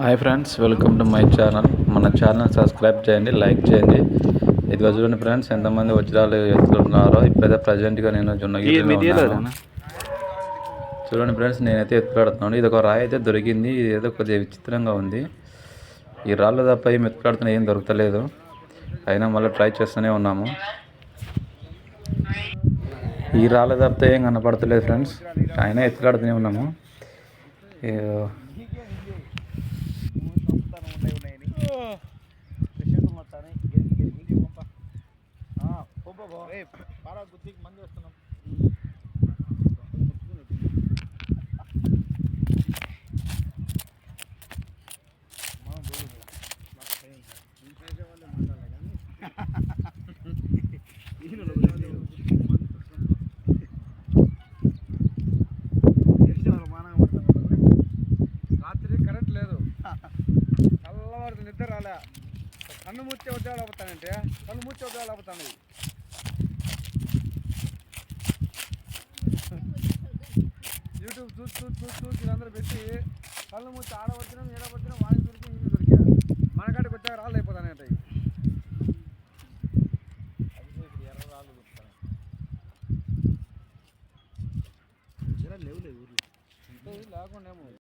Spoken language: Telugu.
Hi friends welcome to my channel. మన ఛానల్ సబ్స్క్రైబ్ చేయండి లైక్ చేయండి. ఇది చూడండి ఫ్రెండ్స్ ఎంతమంది వజ్రాలు ఎత్తుతున్నారో ఇప్పుడైతే ప్రజెంట్గా నేను జొన్నగిరిలో చూడండి ఫ్రెండ్స్ నేనైతే ఎత్తులాడుతున్నాను ఇది ఒక రాయి అయితే దొరికింది. ఇది ఏదో కొద్దిగా విచిత్రంగా ఉంది. ఈ రాళ్ళు తప్ప ఏం ఎత్తులాడుతున్నా ఏం దొరకలేదు. అయినా మళ్ళీ ట్రై చేస్తూనే ఉన్నాము. ఈ రాళ్ళు తప్పితే ఏం కనపడతలేదు ఫ్రెండ్స్. అయినా ఎత్తులాడుతూనే ఉన్నాము. ఏ- రాత్రి రాలే. కన్ను మూర్చే ఉద్యోగాలు అవుతానంటే కన్ను మూర్చే ఉద్యోగాలు అవుతాను యూట్యూబ్ చూసి చూసి చూసి చూసి వీళ్ళందరూ పెట్టి కళ్ళు మూర్చి ఆడ వచ్చినా ఈడ వచ్చినా వాళ్ళకి దొరికి ఇవి దొరికా మనకాడికి వచ్చాక రాళ్ళు అయిపోతానంట. లేకుండా